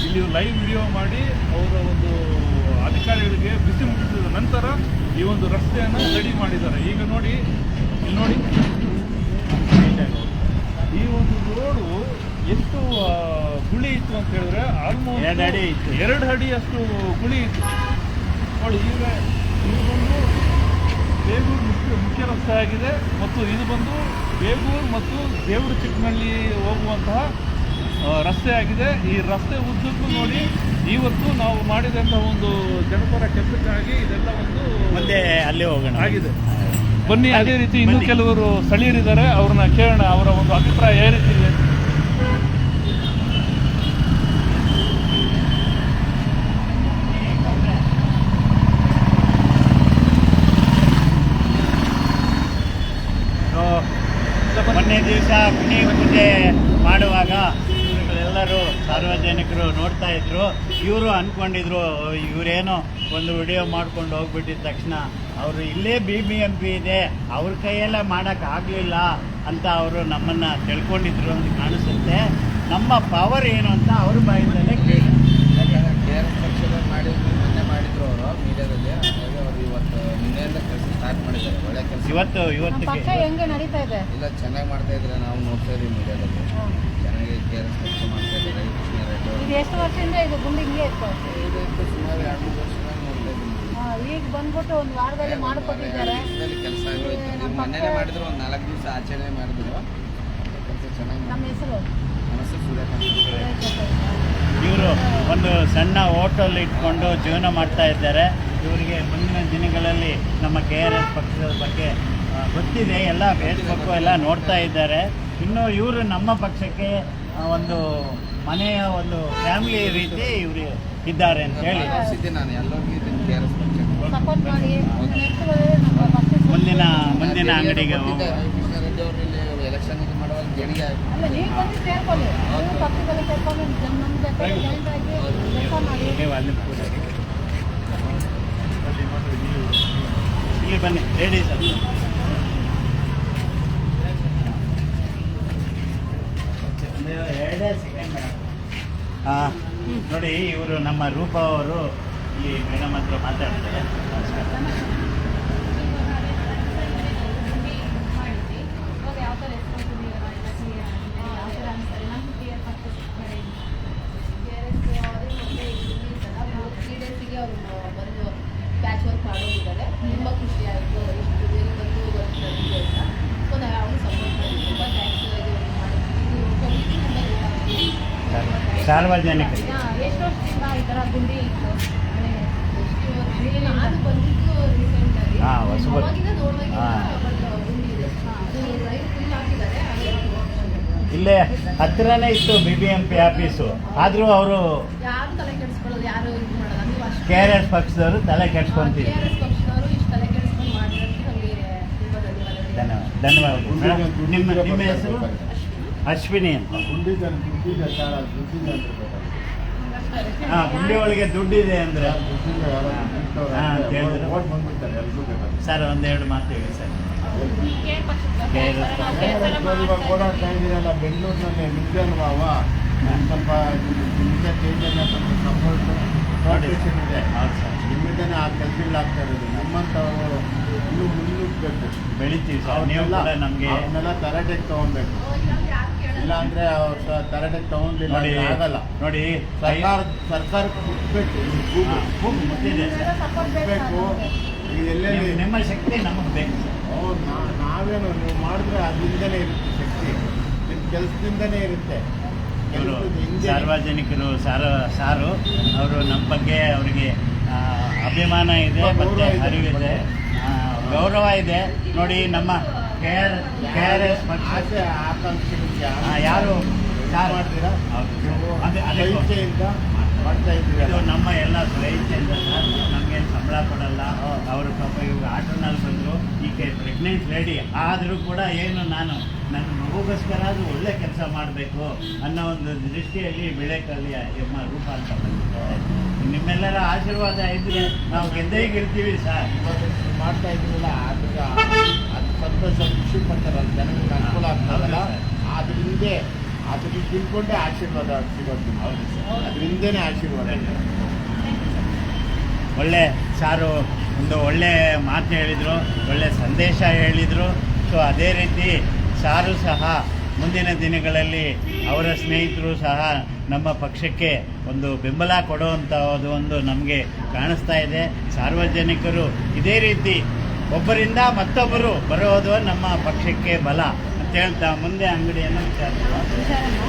ಇಲ್ಲಿ ಲೈವ್ ವಿಡಿಯೋ ಮಾಡಿ ಅವರ ಒಂದು ಅಧಿಕಾರಿಗಳಿಗೆ ಬಿಸಿ ಮುಟ್ಟಿಸಿದ ನಂತರ ಈ ಒಂದು ರಸ್ತೆಯನ್ನು ರೆಡಿ ಮಾಡಿದ್ದಾರೆ. ಈಗ ನೋಡಿ ಇಲ್ಲಿ ನೋಡಿ. ಈ ಒಂದು ರೋಡು ಎಷ್ಟು ಗುಳಿ ಇತ್ತು ಅಂತ ಹೇಳಿದ್ರೆ ಆಲ್ಮೋಸ್ಟ್ ಎರಡು ಅಡಿ ಇತ್ತು. ಎರಡು ಅಡಿಯಷ್ಟು ಗುಳಿ ಇತ್ತು. ನೋಡಿ ಈಗ ಇದು ಬಂದು ಬೇಗೂರು ಮುಖ್ಯ ಮುಖ್ಯ ರಸ್ತೆ ಆಗಿದೆ ಮತ್ತು ಇದು ಬಂದು ಬೇಗೂರು ಮತ್ತು ದೇವರು ಚಿಕ್ಕನಹಳ್ಳಿ ಹೋಗುವಂತಹ ರಸ್ತೆ ಆಗಿದೆ. ಈ ರಸ್ತೆ ಉದ್ದಕ್ಕೂ ನೋಡಿ ಇವತ್ತು ನಾವು ಮಾಡಿದಂಥ ಒಂದು ಜನಪರ ಕೆಲಸಕ್ಕಾಗಿ ಇದೆಲ್ಲ ಒಂದು ಮತ್ತೆ ಅಲ್ಲೇ ಹೋಗೋಣ. ಆಗಿದೆ. ಬನ್ನಿ ಅದೇ ರೀತಿ ಇನ್ನೂ ಕೆಲವರು ಸ್ಥಳೀಯರಿದ್ದಾರೆ. ಅವ್ರನ್ನ ಕೇಳೋಣ ಅವರ ಒಂದು ಅಭಿಪ್ರಾಯ ಯಾವ ರೀತಿ ಇದೆ ಅಂತ. ಸೊ ಗುಣಿ ಪೂಜೆ ಮಾಡುವಾಗ ಇವರುಗಳೆಲ್ಲರೂ ಸಾರ್ವಜನಿಕರು ನೋಡ್ತಾ ಇದ್ರು. ಇವರು ಅಂದ್ಕೊಂಡಿದ್ರು ಇವರೇನೋ ಒಂದು ವಿಡಿಯೋ ಮಾಡ್ಕೊಂಡು ಹೋಗ್ಬಿಟ್ಟಿದ ತಕ್ಷಣ ಅವರು ಇಲ್ಲೇ ಬಿ ಬಿ ಎಂ ಪಿ ಇದೆ, ಅವ್ರ ಕೈಯೆಲ್ಲ ಮಾಡೋಕ್ಕಾಗಲಿಲ್ಲ ಅಂತ ಅವರು ನಮ್ಮನ್ನು ತಿಳ್ಕೊಂಡಿದ್ರು ಅಂತ ಕಾಣಿಸುತ್ತೆ. ನಮ್ಮ ಪವರ್ ಏನು ಅಂತ ಅವ್ರ ಬಾಯಿಂದಲೇ ಕೇಳಿ. ಯಾಕಂದ್ರೆ ಕೆ ಆರ್ ಎಸ್ ಪಕ್ಷದವ್ರು ಮಾಡಿದ್ರು, ಮೊನ್ನೆ ಮಾಡಿದ್ರು ಅವರು ಮೀಡಿಯಾದಲ್ಲಿ ಹಾಗಾಗಿ ಅವರು ಇವತ್ತು ನಿನ್ನೆಯಿಂದ ಕೆಲಸ ಸ್ಟಾರ್ಟ್ ಮಾಡಿದ್ದಾರೆ. ಒಳ್ಳೆ ಕೆಲಸ ಇವತ್ತು ಪಕ್ಷ ಹೆಂಗೆ ನಡೀತಾ ಇದೆ? ಇಲ್ಲ ಚೆನ್ನಾಗಿ ಮಾಡ್ತಾ ಇದ್ರೆ ನಾವು ನೋಡ್ತಾ ಇದೀವಿ ಮೀಡಿಯಾದಲ್ಲಿ. ಚೆನ್ನಾಗಿ ಕೆ ಆರ್ ಎಸ್ ಪಕ್ಷ ಮಾಡ್ತಾ ಇದ್ದಾರೆ ಕೃಷ್ಣ ರೆಡ್ಡಿ ಅವರು. ಇದು ಎಷ್ಟು ವರ್ಷದಿಂದ ಇದು ಗುಂಡಿ ಹಿಂಗೆ ಇತ್ತು? ಇದು ಇತ್ತು ಸುಮಾರು ಎರಡು ಮೂರು ವರ್ಷದಿಂದ ನೋಡ್ತಾ ಇದ್ದೀವಿ. ಹಾ, ಈಗ ಬಂದ್ಬಿಟ್ಟು ಒಂದು ವಾರದಲ್ಲಿ ಮಾಡಿಕೊಟ್ಟಿದ್ದಾರೆ. ಕೆಲಸ ನಮ್ಮ ಮೊನ್ನೆನೇ ಮಾಡಿದ್ರು ಒಂದು ನಾಲ್ಕು ದಿವಸ ಆಚರಣೆ ಮಾಡಿದ್ರು. ಕೆಲಸ ಚೆನ್ನಾಗಿ ನಮ್ಮ ಹೆಸರು? ಹೆಸರು ಸೂರ್ಯಕಾಂತ್ ಇವರು ಒಂದು ಸಣ್ಣ ಹೋಟೆಲ್ ಇಟ್ಕೊಂಡು ಜೀವನ ಮಾಡ್ತಾ ಇದ್ದಾರೆ. ಇವರಿಗೆ ಮುಂದಿನ ದಿನಗಳಲ್ಲಿ ನಮ್ಮ ಕೆ ಆರ್ ಎಸ್ ಪಕ್ಷದ ಬಗ್ಗೆ ಗೊತ್ತಿದೆ. ಎಲ್ಲ ಫೇಸ್ಬುಕ್ಕು ಎಲ್ಲ ನೋಡ್ತಾ ಇದ್ದಾರೆ. ಇನ್ನು ಇವರು ನಮ್ಮ ಪಕ್ಷಕ್ಕೆ ಒಂದು ಮನೆಯ ಒಂದು ಫ್ಯಾಮಿಲಿ ರೀತಿ ಇವರು ಇದ್ದಾರೆ ಅಂತ ಹೇಳಿ. ಮುಂದಿನ ನಾನು ಅಂಗಡಿಗೆ ಇದ್ದೀನಿ ಕೆ ಆರ್ ಎಸ್ ಪಕ್ಷ ಸಪೋರ್ಟ್ ಮಾಡಿ ನೆಕ್ಸ್ಟ್ ನಮ್ಮ ಪಕ್ಷ ಮುಂದಿನ ಮುಂದಿನ ಅಂಗಡಿಗೆ ಕೊಟ್ಟಿದ್ದೆ. ಹೋಗುವ ಕೃಷ್ಣ ರೆಡ್ಡಿ ಅವರು ಇಲ್ಲಿ ಬನ್ನಿ ಲೇಡೀಸ್ ಸರ್ ಎರಡೇ ಸೆಕೆಂಡ್ ಹಾಂ, ನೋಡಿ ಇವರು ನಮ್ಮ ರೂಪ ಅವರು ಈ ಮೇಡಮ್ ಹತ್ರ ಮಾತಾಡ್ತಾರೆ. ನಮಸ್ಕಾರ ಮಾಡಿದ್ವಿ ಇವಾಗ ಯಾವ ಥರ ರೆಸ್ಪಾನ್ಸಿಬಲ್ ಯಾವ ಥರ ಅನಿಸ್ತಾರೆ ನಮ್ಮ ಟಿ ಆರ್ ಪಕ್ಕ ತ್ರೀ ಡೇಸಿಗೆ ಅವರು ಬಂದು ಪ್ಯಾಚ್ ವರ್ಕ್ ಮಾಡೋಗಿದ್ದಾರೆ ತುಂಬ ಖುಷಿ ಆಯಿತು ಇಷ್ಟು ಬೇಗ ಬಂದು ಬರ್ತಿದ್ದಾರೆ ಅಂತ ಸೊ ನಾವು ಅವ್ರಿಗೆ ಸಪೋರ್ಟ್ ಮಾಡಿ ತುಂಬ ಥ್ಯಾಂಕ್ಸ್ ಇದು ಮಾಡಿದ್ವಿ ಇದು ಕಮಿಟಿ ಮೆಂಬರ್ ಸಾರ್ವಜನಿಕರಿಗೆ ಹಾ, ಎಷ್ಟು ವರ್ಷದಿಂದ ಈ ಥರ ಗುಂಡಿ ಇತ್ತು ಮನೆ ಎಷ್ಟು ವರ್ಷ ನಾನು ಬಂದಿದ್ದು ರೀಸೆಂಟ್ ಆಗಿ ಹಾ, ಹೊಸಬರು. ಅವಾಗಿಂದ ನೋಡುವಾಗಿಂದ ಹಾ. ಬಟ್ ಗುಂಡಿ ಇದೆ ಅದು ರೈಟ್ ಫುಲ್ ಹಾಂ ಇಲ್ಲೇ ಹತ್ತಿರನೇ ಇತ್ತು B B M P office ಆದರೂ ಅವರು ಯಾರು ತಲೆ ಕೆಡಿಸ್ಕೊಳ್ಳೋದು ಯಾರು ಮಾಡೋದು? ನೀವು ಅಷ್ಟು ಕೆ ಆರ್ ಎಸ್ ಪಕ್ಷದವರು ತಲೆ ಕೆಡ್ಸ್ಕೊಂತೀವಿ. ಧನ್ಯವಾದ ಪಕ್ಷದವರು ಇಷ್ಟು ತಲೆ ಕೆಡಿಸ್ಕೊಂಡು ಮಾಡಿರೋದಕ್ಕೆ ನಮಗೆ ತುಂಬ ಧನ್ಯವಾದಗಳು. ಧನ್ಯವಾದ. ನಿಮ್ಮ ನಿಮ್ಮ ಹೆಸರು? ಅಶ್ವಿನಿ ಅಂತ. ಸರ್ ಅಂತ. ಗುಂಡಿ ಒಳಗೆ ದುಡ್ಡಿದೆ ಅಂದ್ರೆ. ಓಟ್ ಬಂದ್ಬಿಡ್ತಾರೆ ಎಲ್ರಿಗೂ ಸರ್ ಒಂದೆರಡು ಮಾತು ಹೇಳಿ ಸರ್. ಇವಾಗ ಓಡಾಡ್ತಾ ಇದ್ದೀರಲ್ಲ ಬೆಂಗಳೂರಿನಲ್ಲಿ ಅವ? ಸ್ವಲ್ಪ ನಿಮ್ಗೆ ಚೈತನ್ಯ ಸ್ವಲ್ಪ ಸಪೋರ್ಟ್ ಕಾಂಪಿಟೇಷನ್ ಇದೆ. ನಿಮ್ಮಿಂದನೇ ಆ ಕೆಲಸಗಳಾಗ್ತಾ ಇರೋದು. ನಮ್ಮಂಥವರು ಇನ್ನೂ ಮುನ್ನುಗ್ಬೇಕು ಬೆಳಿತೀವಿ ಸರ್. ನೀವು ಕೂಡ ನಮಗೆ ಅವನ್ನೆಲ್ಲ ತರಟೆಗೆ ತಗೊಬೇಕು ಇಲ್ಲ ಅಂದ್ರೆ ಅವ್ರು ತರಟೆಗೆ ತಗೊಂಡಿಲ್ಲ ನೋಡಿ ಆಗಲ್ಲ. ನೋಡಿ ಸರ್ಕಾರ ಸರ್ಕಾರಕ್ಕೆ ಮುಟ್ಬೇಕು ಮುಟ್ಟಿದೆ. ಮುಟ್ಬೇಕು ಎಲ್ಲೆಲ್ಲಿ ನಿಮ್ಮ- ಶಕ್ತಿ ನಮಗೆ ಬೇಕು. ಹೌದು ನಾವೇನು ನೀವು ಮಾಡಿದ್ರೆ ಅದರಿಂದಲೇ ಇರುತ್ತೆ ಶಕ್ತಿ. ನಿಮ್ಮ ಕೆಲಸದಿಂದನೇ ಇರುತ್ತೆ. ಇವರು ಸಾರ್ವಜನಿಕರು ಸಾರು ಸಾರು ಅವರು ನಮ್ಮ ಬಗ್ಗೆ ಅವರಿಗೆ ಅಭಿಮಾನ ಇದೆ ಮತ್ತು ಮತ್ತೆ ಅರಿವಿದೆ. ಗೌರವ ಇದೆ. ನೋಡಿ ನಮ್ಮ K R K R S ಆಸೆ ಆಕಾಂಕ್ಷೆಗಳಿಗೆ ಯಾರು ಸಾರ್ ಮಾಡ್ತೀರಾ. ಅದೇ- ಮಾಡ್ತಾ ಇದ್ದೀವಿ ನಮ್ಮ ಎಲ್ಲ ಸ್ವಇಚ್ಛೆಯಿಂದ ಸರ್ ನಮಗೇನು ಸಂಬಳ ಕೊಡಲ್ಲ. ಅವರು ಪಾಪ ಇವಾಗ ಆಟೋನಲ್ಲಿ ಬಂದರು. ಈಕೆ ಪ್ರೆಗ್ನೆಂಟ್ ಲೇಡಿ ಆದರೂ ಕೂಡ ಏನು ನಾನು ನನ್ನ ಮಗುಗೋಸ್ಕರ ಅದು ಒಳ್ಳೆ ಕೆಲಸ ಮಾಡಬೇಕು ಅನ್ನೋ ಒಂದು ದೃಷ್ಟಿಯಲ್ಲಿ ಬೆಳೆಕಲ್ಲಿ ಎಮ್ಮ ರೂಪ ಅಂತ ಬಂದಿದ್ದಾರೆ ನಿಮ್ಮೆಲ್ಲರ ಆಶೀರ್ವಾದ ಇದ್ದರೆ ನಾವು ಗೆದ್ದೆಗಿರ್ತೀವಿ ಸರ್. ಮಾಡ್ತಾ ಇದ್ದೀರಲ್ಲ ಅದ್ರ ಅದು ಸಂತೋಷ ಖುಷಿ ಪಡ್ತಾರಲ್ಲ ಜನಗಳಿಗೆ ಅನುಕೂಲ ಆಗ್ತದಲ್ಲ? ಅದ್ರ ಹಿಂದೆ ಅದ್ರ ತಿಳ್ಕೊಂಡೇ ಆಶೀರ್ವಾದ ಸಿಗೋದು ಅದರಿಂದನೇ ಆಶೀರ್ವಾದ ಒಳ್ಳೆ ಸಾರು ಒಂದು ಒಳ್ಳೆ ಮಾತು ಹೇಳಿದರು ಒಳ್ಳೆ ಸಂದೇಶ ಹೇಳಿದರು. ಸೊ ಅದೇ ರೀತಿ ಸಾರು ಸಹ ಮುಂದಿನ ದಿನಗಳಲ್ಲಿ ಅವರ ಸ್ನೇಹಿತರು ಸಹ ನಮ್ಮ ಪಕ್ಷಕ್ಕೆ ಒಂದು ಬೆಂಬಲ ಕೊಡುವಂಥದ್ದು ಒಂದು ನಮಗೆ ಕಾಣಿಸ್ತಾ ಇದೆ. ಸಾರ್ವಜನಿಕರು ಇದೇ ರೀತಿ ಒಬ್ಬರಿಂದ ಮತ್ತೊಬ್ಬರು ಬರೋದು ನಮ್ಮ ಪಕ್ಷಕ್ಕೆ ಬಲ ಅಂತ ಹೇಳ್ತಾ ಮುಂದೆ ಅಂಗಡಿಯನ್ನು ವಿಚಾರಿಸುವ ವಿಚಾರಮ್ಮ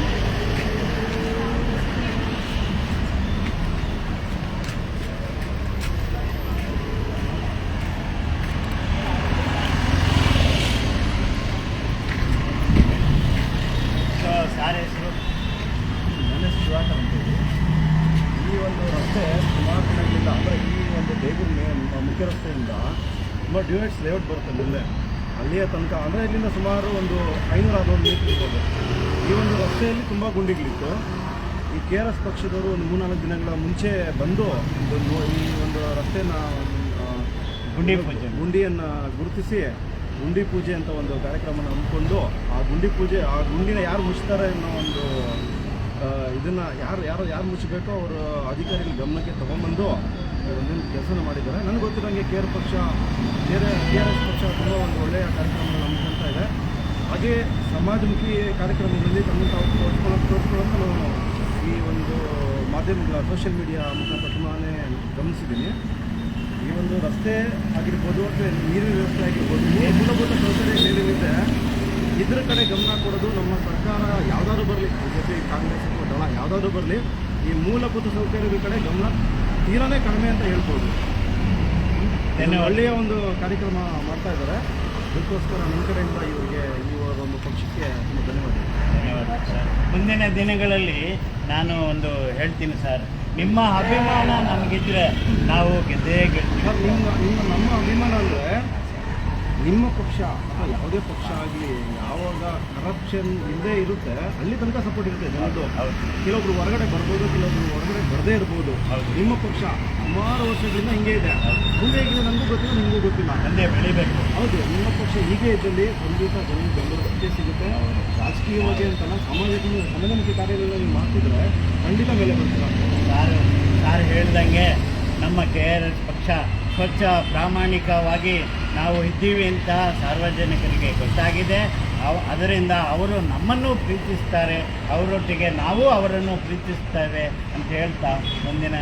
ಸೊ ಸಾರ್ ಹೆಸರು ನನ್ನ ಹೆಸರು ಸುಧಾಕರ್ ಅಂತೇಳಿ ಈ ಒಂದು ರಸ್ತೆ ಸುಮಾರು ದಿನಗಳಿಂದ ಅಂದರೆ ಈ ಒಂದು ಬೇಗೂರು ಮೇ ಮುಖ್ಯ ರಸ್ತೆಯಿಂದ ತುಂಬ ಡ್ಯೂನೆಟ್ಸ್ ಲೇಔಟ್ ಬರುತ್ತೆ ಇಲ್ಲೇ ಅಲ್ಲಿಯ ತನಕ ಅಂದರೆ ಇಲ್ಲಿಂದ ಸುಮಾರು ಒಂದು ಐನೂರು ಆರುನೂರು ಮೀಟರ್ ಇರ್ಬೋದು ಈ ಒಂದು ರಸ್ತೆಯಲ್ಲಿ ತುಂಬ ಗುಂಡಿಗಳಿತ್ತು ಈ ಕೆ ಆರ್ ಎಸ್ ಪಕ್ಷದವರು ಒಂದು ಮೂರ್ನಾಲ್ಕು ದಿನಗಳ ಮುಂಚೆ ಬಂದು ಒಂದು ಈ ಒಂದು ರಸ್ತೆನ ಗುಂಡಿ ಪೂಜೆ. ಗುಂಡಿಯನ್ನು ಗುರುತಿಸಿ ಗುಂಡಿ ಪೂಜೆ ಅಂತ ಒಂದು ಕಾರ್ಯಕ್ರಮನ ಹಮ್ಮಿಕೊಂಡು ಆ ಗುಂಡಿ ಪೂಜೆ ಆ ಗುಂಡಿನ ಯಾರು ಮುಚ್ತಾರೆ ಅನ್ನೋ ಒಂದು ಇದನ್ನು ಯಾರು ಯಾರು ಯಾರು ಮುಚ್ಚಬೇಕು ಅವರು ಅಧಿಕಾರಿಗಳ ಗಮನಕ್ಕೆ ತೊಗೊಂಬಂದು ಒಂದೊಂದು ಕೆಲಸನ ಮಾಡಿದ್ದಾರೆ ನನಗೆ ಗೊತ್ತಿರೋಂಗೆ ಕೆ ಆರ್ ಪಕ್ಷ ಕೆ ಆರ್ ಎಸ್ ಪಕ್ಷ ತುಂಬ ಒಂದು ಒಳ್ಳೆಯ ಕಾರ್ಯಕ್ರಮಗಳನ್ನ ಹಮ್ಮಿಕೊಳ್ತಾ ಇದೆ ಹಾಗೆ ಸಮಾಜಮುಖಿ ಕಾರ್ಯಕ್ರಮಗಳಲ್ಲಿ ತಮ್ಮ ತಾವು ತೋರಿಸ್ಕೊಳ್ಳೋ ತೋರಿಸ್ಕೊಳ್ಳೋದು ನಾನು ಈ ಒಂದು ಮಾಧ್ಯಮಗಳ ಸೋಷಿಯಲ್ ಮೀಡಿಯಾ ಮುಖಾಂತರ ತುಂಬಾ ಗಮನಿಸಿದ್ದೀನಿ. ಈ ಒಂದು ರಸ್ತೆ ಆಗಿರ್ಬೋದು ಅಥವಾ ನೀರಿನ ವ್ಯವಸ್ಥೆ ಆಗಿರ್ಬೋದು ಈ ಮೂಲಭೂತ ಸೌಕರ್ಯ ಏನೇನಿದೆ ಇದ್ರ ಕಡೆ ಗಮನ ಕೊಡೋದು ನಮ್ಮ ಸರ್ಕಾರ ಯಾವುದಾದ್ರು ಬರಲಿ ಬಿ ಜೆ ಪಿ ಕಾಂಗ್ರೆಸ್ ಅಥವಾ ದಳ ಯಾವುದಾದ್ರು ಬರಲಿ ಈ ಮೂಲಭೂತ ಸೌಕರ್ಯದ ಕಡೆ ಗಮನ ತೀರಾನೇ ಕಡಿಮೆ ಅಂತ ಹೇಳ್ಬೋದು. ಒಳ್ಳೆಯ ಒಂದು ಕಾರ್ಯಕ್ರಮ ಮಾಡ್ತಾ ಇದ್ದಾರೆ. ಅದಕ್ಕೋಸ್ಕರ ನಮ್ಮ ಕಡೆಯಿಂದ ಇವರಿಗೆ ಈ ಒಂದು ಪಕ್ಷಕ್ಕೆ ತುಂಬ ಧನ್ಯವಾದ ಧನ್ಯವಾದ ಸರ್. ಮುಂದಿನ ದಿನಗಳಲ್ಲಿ ನಾನು ಒಂದು ಹೇಳ್ತೀನಿ, ಸರ್. ನಿಮ್ಮ ಅಭಿಮಾನ ನಮಗಿದ್ರೆ ನಾವು ಗೆದ್ದೇ ಗೆಲ್ತೀವಿ. ನಿಮ್ಮ ಅಭಿಮಾನ ಅಂದರೆ ನಿಮ್ಮ ಪಕ್ಷ ಅಥವಾ ಯಾವುದೇ ಪಕ್ಷ ಆಗಲಿ ಯಾವಾಗ ಕರಪ್ಷನ್ ಇಲ್ಲದೆ ಇರುತ್ತೆ ಅಲ್ಲಿ ತನಕ ಸಪೋರ್ಟ್ ಇರುತ್ತೆ ಜನದ್ದು ಕೆಲವೊಬ್ರು ಹೊರಗಡೆ ಬರ್ಬೋದು ಕೆಲವೊಬ್ರು ಹೊರಗಡೆ ಬರದೇ ಇರ್ಬೋದು. ಹೌದು. ನಿಮ್ಮ ಪಕ್ಷ ಸುಮಾರು ವರ್ಷಗಳಿಂದ ಹಿಂಗೆ ಇದೆ. ಮುಂದೆ ಹೇಗಿದೆ ನನಗೂ ಗೊತ್ತಿಲ್ಲ ನಿಮಗೂ ಗೊತ್ತಿಲ್ಲ. ಅಲ್ಲೇ ಬೆಳಿಬೇಕು. ಹೌದು ನಿಮ್ಮ ಪಕ್ಷ ಹೀಗೆ ಇದ್ದಲ್ಲಿ ಖಂಡಿತ ಜನರಿಗೆ ಬೆಂಬಲ ಸತ್ಯ ಸಿಗುತ್ತೆ. ರಾಜಕೀಯವಾಗಿ ಅಂತಲ್ಲ ಸಮಾಜದಲ್ಲಿ ಸಮಾಜಮುಖಿ ಕಾರ್ಯಗಳನ್ನ ನೀವು ಮಾಡ್ತಿದ್ರೆ ಖಂಡಿತ ಮೇಲೆ ಬರ್ತೀರ ಸಾರ್ ಸಾರ್ ಹೇಳ್ದಂಗೆ ನಮ್ಮ ಕೆ ಆರ್ ಎಸ್ ಪಕ್ಷ ಸ್ವಚ್ಛ ಪ್ರಾಮಾಣಿಕವಾಗಿ ನಾವು ಇದ್ದೀವಿ ಅಂತ ಸಾರ್ವಜನಿಕರಿಗೆ ಗೊತ್ತಾಗಿದೆ. ಅವ, ಅದರಿಂದ ಅವರು ನಮ್ಮನ್ನು ಪ್ರೀತಿಸ್ತಾರೆ. ಅವರೊಟ್ಟಿಗೆ ನಾವು ಅವರನ್ನು ಪ್ರೀತಿಸ್ತೇವೆ ಅಂತ ಹೇಳ್ತಾ ಮುಂದಿನ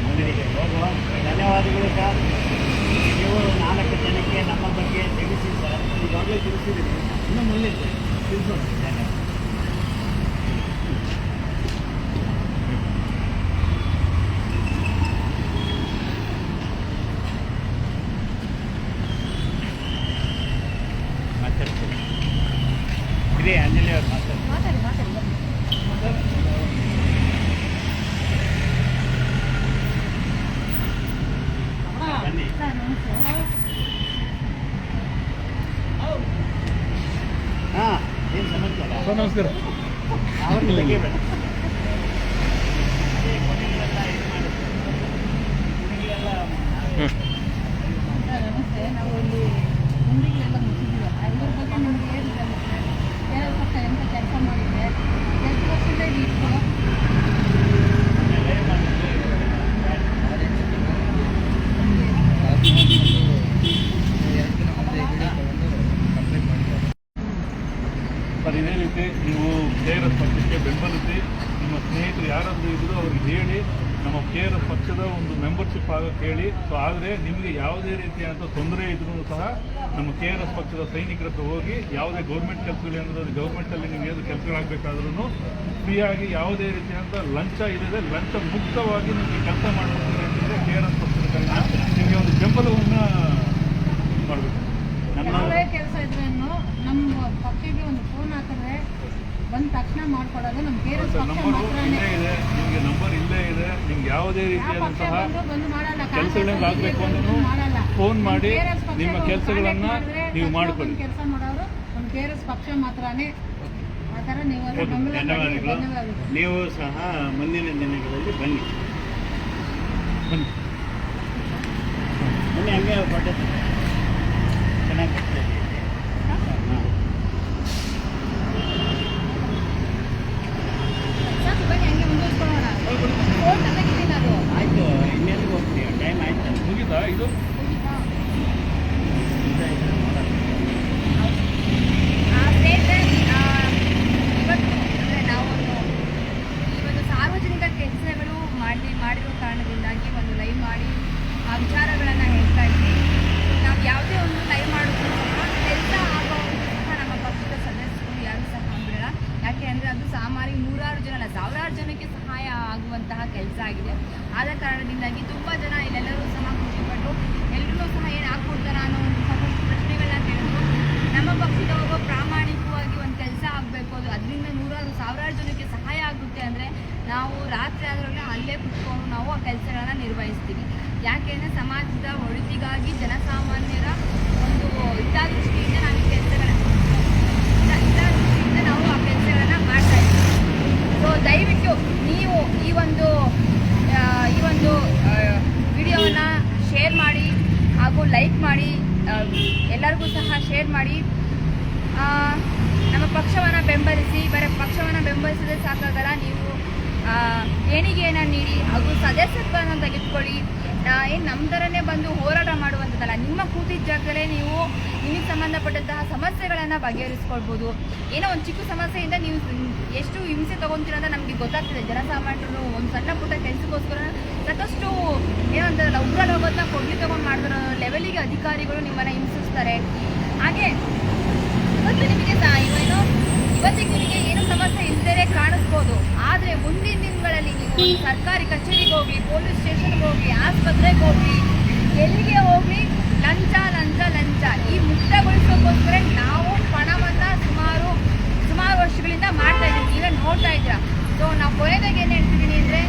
ಅಂಗಡಿಗೆ ಹೋಗುವ. ಧನ್ಯವಾದಗಳು ಸರ್. ನೀವು ನಾಲ್ಕು ಜನಕ್ಕೆ ನಮ್ಮ ಬಗ್ಗೆ ತಿಳಿಸಿ ಸರ್. ಈಗಾಗಲೇ ತಿಳಿಸಿದ್ದೀನಿ ಇನ್ನೂ ಮುಂದೆ ತಿಳಿಸೋಣ ಧನ್ಯವಾದ ಮಾತಾಡ್ತೀನಿ ಇರಿ ಅಂಜಲಿ ಅವ್ರು ಮಾತಾಡ್ತೀನಿ ಮಾತಾಡಿ ಮಾತಾಡಿ ಬನ್ನಿ. ಬನ್ನಿ ಸರ್ ನಮಸ್ತೆ ಹಾಂ ಏನು ಸಮಾಚಾರ ಸರ್ ನಮಸ್ಕಾರ ಅವ್ರನ್ನ ತೆಗಿಬೇಡ ಅದೇ ಕೊನೆಗಳೆಲ್ಲ ಇದು ಮಾಡಿ ಕೊನೆಗಳೆಲ್ಲ ನಮಸ್ತೆ ನಾವು ಇಲ್ಲಿ ಗುಂಡಿಗಳೆಲ್ಲ ಮುಚ್ಚಿದ್ದೀವಲ್ಲ ಇದ್ರ ಬಗ್ಗೆ ನಿಮ್ಗೆ ಏನು ಅನಿಸುತ್ತೆ ಕೇರಳ ಪಕ್ಷ ಎಂತ ಕೆಲಸ ಮಾಡಿದೆ ಎಷ್ಟು ಪರ್ಸೆಂಟೇಜ್ ಇತ್ತು ಎರಡು ದಿನ ಮುಂದೆ ವಿಡಿಯೋ ತಗೊಂಡು ಕಂಪ್ಲೇಂಟ್ ಮಾಡಿದ್ದಾರೆ ಸರ್ ಇದೇ ರೀತಿ ನೀವು ಕೆ ಆರ್ ಎಸ್ ಪಕ್ಷಕ್ಕೆ ಬೆಂಬಲಿಸಿ ನಿಮ್ಮ ಸ್ನೇಹಿತರು ಯಾರಾದರೂ ಇದ್ದರೂ ಅವ್ರಿಗೆ ಹೇಳಿ ನಮ್ಮ ಕೆ ಆರ್ ಎಸ್ ಪಕ್ಷದ ಒಂದು ಮೆಂಬರ್ಶಿಪ್ ಆಗೋಕ್ಕೆ ಹೇಳಿ ಸೊ ಆದರೆ ನಿಮಗೆ ಯಾವುದೇ ರೀತಿಯಾದಂಥ ತೊಂದರೆ ಇದ್ರೂ ಸಹ ನಮ್ಮ ಕೆ ಆರ್ ಎಸ್ ಪಕ್ಷದ ಸೈನಿಕರ ಹತ್ರ ಹೋಗಿ ಯಾವುದೇ ಏನಾದರೂ ಗೌರ್ಮೆಂಟಲ್ಲಿ ನೀವು ಏನು ಕೆಲಸಗಳಾಗಬೇಕಾದ್ರೂ ಫ್ರೀಯಾಗಿ ಯಾವುದೇ ರೀತಿಯಾದಂಥ ಲಂಚ ಇಲ್ಲದೆ ಲಂಚ ಮುಕ್ತವಾಗಿ ನಿಮಗೆ ಕೆಲಸ ಮಾಡಬೇಕು ಅಂತಂದರೆ ಕೆ ಆರ್ ಎಸ್ ಪಕ್ಷದ ನಿಮಗೆ ಒಂದು ಬೆಂಬಲವನ್ನು ಮಾಡಬೇಕು. ನಮ್ಮ ಯಾವುದೇ ಕೆಲಸ ಇದ್ರೇನು ನಮ್ಮ ಪಕ್ಷಕ್ಕೆ ಒಂದು ಫೋನ್ ಹಾಕಿದ್ರೆ ಬಂದ ತಕ್ಷಣ ಮಾಡ್ಕೊಡೋದು. ನಮ್ಮ ಕೆಲಸ ಸರ್ ಪಕ್ಷ ಮಾತ್ರನೇ. ಇದೆ ನಿಮಗೆ ನಂಬರ್ ಇಲ್ಲೇ ಇದೆ ನಿಮ್ಗೆ ಯಾವುದೇ ರೀತಿಯಾದಂತಹ ಬಂದು ಮಾಡಲ್ಲ. ಕೆಲಸಗಳನ್ನ ಆಗ್ಬೇಕು ಫೋನ್ ಮಾಡಿ ನಿಮ್ಮ ಕೆಲಸಗಳನ್ನ ನೀವು ಮಾಡಿಕೊಳ್ಳಿ. ಕೆಲಸ ಮಾಡೋರು ಪಕ್ಷ ಮಾತ್ರನೇ. ನೀವು ಸಹ ಮುಂದಿನ ದಿನಗಳಲ್ಲಿ ಬನ್ನಿ. ಬನ್ನಿ. ಬನ್ನಿ. ಹಂಗೆ ಫೋಟೋ ಚೆನ್ನಾಗಿ ಬರ್ತಾ ಇದೆ. ಹಾಂ. ಸಾಕು ಬನ್ನಿ ಹಂಗೆ ಮುಂದುವರ್ಸ್ಕೊಳ್ಳೋಣ ಫೋಟೋ ತೆಗಿತೀನಿ ಅದು ಆಯ್ತು ಇನ್ನೆಲ್ಲಿಗೆ ಹೋಗ್ತೀಯ ಟೈಮ್ ಆಯ್ತು ಮುಗಿತಾ ಇದು ಆ, ಸ್ನೇಹಿತರೆ ಆ, ಇವತ್ತು ಅಂದರೆ ನಾವೊಂದು ಈ ಒಂದು ಸಾರ್ವಜನಿಕ ಕೆಲಸಗಳು ಮಾಡಿ ಮಾಡಿರೋ ಕಾರಣದಿಂದಾಗಿ ಒಂದು ಲೈವ್ ಮಾಡಿ ಆ ವಿಚಾರಗಳನ್ನು ಹೇಳ್ತಾ ಇದ್ವಿ ನಾವು ಯಾವುದೇ ಒಂದು ಲೈವ್ ಮಾಡಿದ್ರು ಸಹ ಕೆಲಸ ಆಗೋದು ಸಹ ನಮ್ಮ ಪಕ್ಷದ ಸದಸ್ಯರು ಯಾರು ಸಹ ಬಿಡಲ್ಲ ಯಾಕೆ ಅಂದರೆ ಅದು ಸಾಮಾನ್ಯ ನೂರಾರು ಜನ ಅಲ್ಲ ಸಾವಿರಾರು ಜನಕ್ಕೆ ಸಹಾಯ ಆಗುವಂತಹ ಕೆಲಸ ಆಗಿದೆ ಆದ ಕಾರಣದಿಂದಾಗಿ ತುಂಬ ಜನ ಇಲ್ಲೆಲ್ಲರೂ ಸಹ ಖುಷಿಪಟ್ಟು ಎಲ್ಲರೂ ಸಹ ಏನು ಹಾಕ್ಕೊಡ್ತಾರ ಅನ್ನೋ ಒಂದು ಸಾಕಷ್ಟು ಪ್ರಶ್ನೆಗಳನ್ನ ಕೇಳಿದ್ರು ನಮ್ಮ ಪಕ್ಷದವರು ಪ್ರಾಮಾಣಿಕವಾಗಿ ಒಂದು ಕೆಲಸ ಆಗಬೇಕು ಅದು ಅದರಿಂದ ನೂರಾರು ಸಾವಿರಾರು ಜನಕ್ಕೆ ಸಹಾಯ ಆಗುತ್ತೆ ಅಂದರೆ ನಾವು ರಾತ್ರಿ ಆದ್ರೂ ಅಲ್ಲೇ ಕುತ್ಕೊಂಡು ನಾವು ಆ ಕೆಲಸಗಳನ್ನ ನಿರ್ವಹಿಸ್ತೀವಿ ಯಾಕೆಂದರೆ ಸಮಾಜದ ಒಳಿತಿಗಾಗಿ ಜನಸಾಮಾನ್ಯರ ಒಂದು ಹಿತದೃಷ್ಟಿಯಿಂದ ನಾವು ಈ ಕೆಲಸಗಳನ್ನ ಹಿತದೃಷ್ಟಿಯಿಂದ ನಾವು ಆ ಕೆಲಸಗಳನ್ನ ಮಾಡ್ತಾ ಇದ್ದೀವಿ ಸೊ ದಯವಿಟ್ಟು ನೀವು ಈ ಒಂದು ಆ, ಈ ಒಂದು ವಿಡಿಯೋವನ್ನು ಶೇರ್ ಮಾಡಿ ಹಾಗೂ ಲೈಕ್ ಮಾಡಿ ಆ, ಎಲ್ಲರಿಗೂ ಸಹ ಶೇರ್ ಮಾಡಿ. ನಮ್ಮ ಪಕ್ಷವನ್ನು ಬೆಂಬಲಿಸಿ, ಬರೀ ಪಕ್ಷವನ್ನು ಬೆಂಬಲಿಸಿದ್ರೆ ಸಾಕಾಗಲ್ಲ ನೀವು ಏಣಿಗೆಯನ್ನು ನೀಡಿ ಹಾಗೂ ಸದಸ್ಯತ್ವವನ್ನು ತೆಗೆದುಕೊಳ್ಳಿ. ಏನು ನಮ್ಮ ಥರನೇ ಬಂದು ಹೋರಾಟ ಮಾಡುವಂಥದ್ದಲ್ಲ, ನಿಮ್ಮ ಕೂತಿದ್ದ ಜಾಗದಲ್ಲೇ ನೀವು ನಿಮಗೆ ಸಂಬಂಧಪಟ್ಟಂತಹ ಸಮಸ್ಯೆಗಳನ್ನು ಬಗೆಹರಿಸ್ಕೊಳ್ಬೋದು. ಏನೋ ಒಂದು ಚಿಕ್ಕ ಸಮಸ್ಯೆಯಿಂದ ನೀವು ಎಷ್ಟು ಹಿಂಸೆ ತೊಗೊತೀರ ಅಂತ ನಮಗೆ ಗೊತ್ತಾಗ್ತದೆ. ಜನಸಾಮಾನ್ಯರು ಒಂದು ಸಣ್ಣ ಪುಟ್ಟ ಕೆಲಸಕ್ಕೋಸ್ಕರ ಸಾಕಷ್ಟು ಏನೋ ಅಂತಾರಲ್ಲ ಉಗ್ರ ಲೋಕದ ಕೊಡ್ಲಿ ತೊಗೊಂಡು ಮಾಡಿದ್ರು ಲೆವೆಲಿಗೆ ಅಧಿಕಾರಿಗಳು ನಿಮ್ಮನ್ನು ಹಿಂಸಿಸ್ತಾರೆ. ಹಾಗೆ ಇವತ್ತು ನಿಮಗೆ ಏನು ಇವತ್ತಿಗೆ ನಿಮಗೆ ಏನು ಸಮಸ್ಯೆ ಇಲ್ಲದೇ ಕಾಣಿಸ್ಬೋದು. ಆದರೆ ಮುಂದಿನ ದಿನಗಳಲ್ಲಿ ನೀವು ಸರ್ಕಾರಿ ಕಚೇರಿಗೆ ಹೋಗಿ, ಪೊಲೀಸ್ ಸ್ಟೇಷನ್ಗೆ ಹೋಗಿ, ಆಸ್ಪತ್ರೆಗೆ ಹೋಗಿ, ಎಲ್ಲಿಗೆ ಹೋಗಿ ಲಂಚ ಲಂಚ ಲಂಚ. ಈ ಮುಕ್ತಗೊಳಿಸೋಕ್ಕೋಸ್ಕರ ನಾವು ಪಣವನ್ನು ಸುಮಾರು ಸುಮಾರು ವರ್ಷಗಳಿಂದ ಮಾಡ್ತಾ ಇದ್ದೀವಿ. ಈಗ ನೋಡ್ತಾ ಇದ್ದೀರಾ. ಸೊ ನಾವು ಕೊನೆದಾಗ ಏನು ಹೇಳ್ತಿದ್ದೀನಿ ಅಂದರೆ